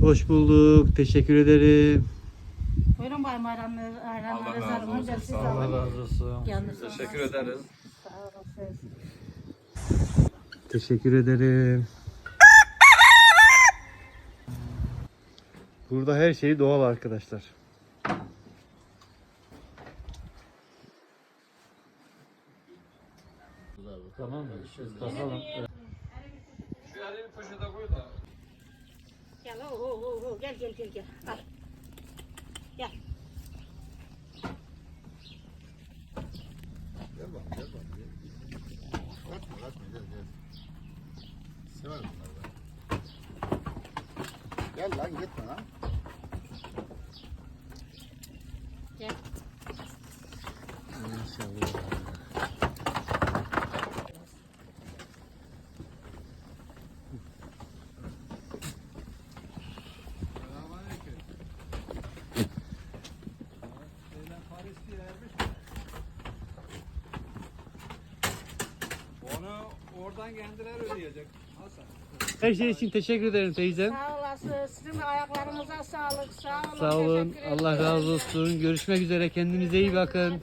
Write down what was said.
hoş bulduk. Teşekkür ederim. Buyurun bayım ayranları, Allah ayranları razı olsun, siz sağ olun. alın. razı olsun. Teşekkür ederiz. Sağ olun, siz. Teşekkür ederim. Burada her şey doğal arkadaşlar. Tamam mı? Bakalım. Gel, ho, ho, ho, gel, gel, gel, gel. Al. Gel. Gel bak, gel bak. Kaçma, kaçma, gel, gel. Severim bunları ben. Gel lan, gitme lan. Onu oradan kendileri ödeyecek. Hasan. Her şey için teşekkür ederim teyzem. Sağ olasın. Sizin ayaklarınıza sağlık. Sağ olun. Sağ olun. teşekkür Allah ederim. razı olsun. Görüşmek üzere. Kendinize iyi bakın.